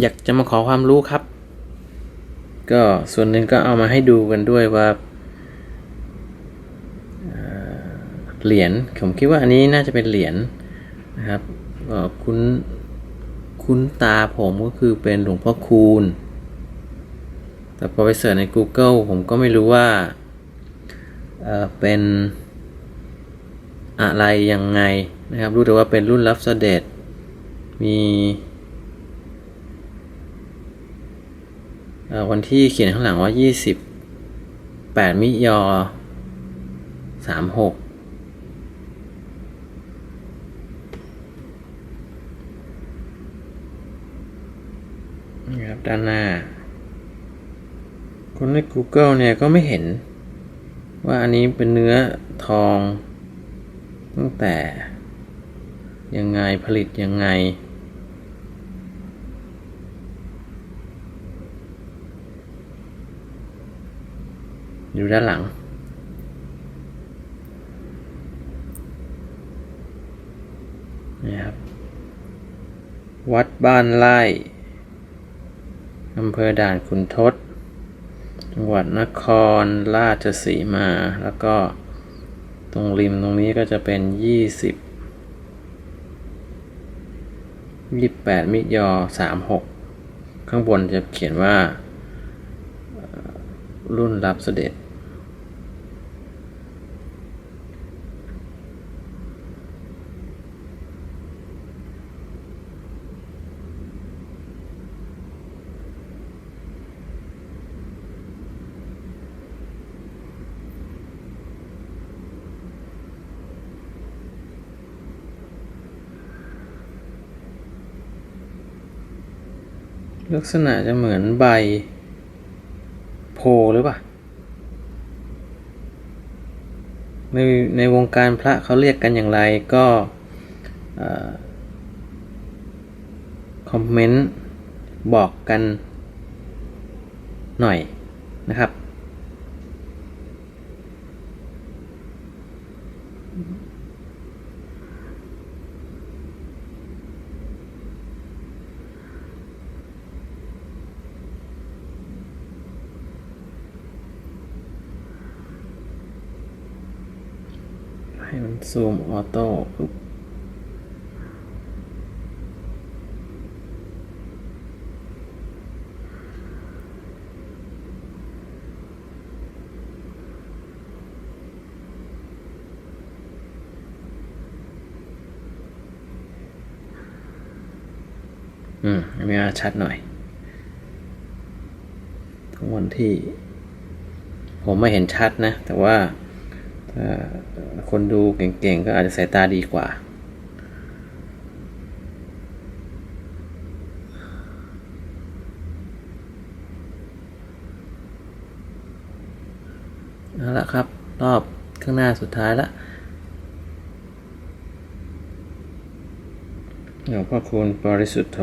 อยากจะมาขอความรู้ครับ ก็ส่วนหนึ่งก็เอามาให้ดูกันด้วยว่าเหรียญผมคิดว่าอันนี้น่าจะเป็นเหรียญนะครับคุ้นคุ้นตาผมก็คือเป็นหลวงพ่อคูณ แต่พอไปเสิร์ชใน Google ผมก็ไม่รู้ว่าเเป็นอะไรยังไงนะครับ รู้แต่ว่าเป็นรุ่นรับเสด็จมีเอ่อ วันที่เขียนข้างหลังว่า 28 มิยอ 36นี่ครับด้านหน้า คนใน Google เนี่ย ก็ไม่เห็น ว่าอันนี้เป็นเนื้อทอง ตั้งแต่ ยังไงผลิตยังไง อยู่ด้านหลัง นี่ครับ วัดบ้านไร่อำเภอด่านขุนทดจังหวัดนครราชสีมา แล้วก็ตรงริมตรงนี้ก็จะเป็นยี่สิบยี่แปดมิยอสามหกข้างบนจะเขียนว่ารุ่นรับเสด็จ ลักษณะจะเหมือนใบ โพหรือเปล่า ในในวงการพระเขาเรียกกันอย่างไรก็คอมเมนต์บอกกันหน่อยนะครับ ให้มันซูมออโต้ปุ๊บอืมอันนี้ชัดหน่อยของวันที่ ผมไม่เห็นชัดนะ แต่ว่า คนดูเก่งๆ ก็อาจจะสายตาดีกว่า เอาละครับ รอบข้างหน้าสุดท้ายละหลวงพ่อคูณปริสุทธโธ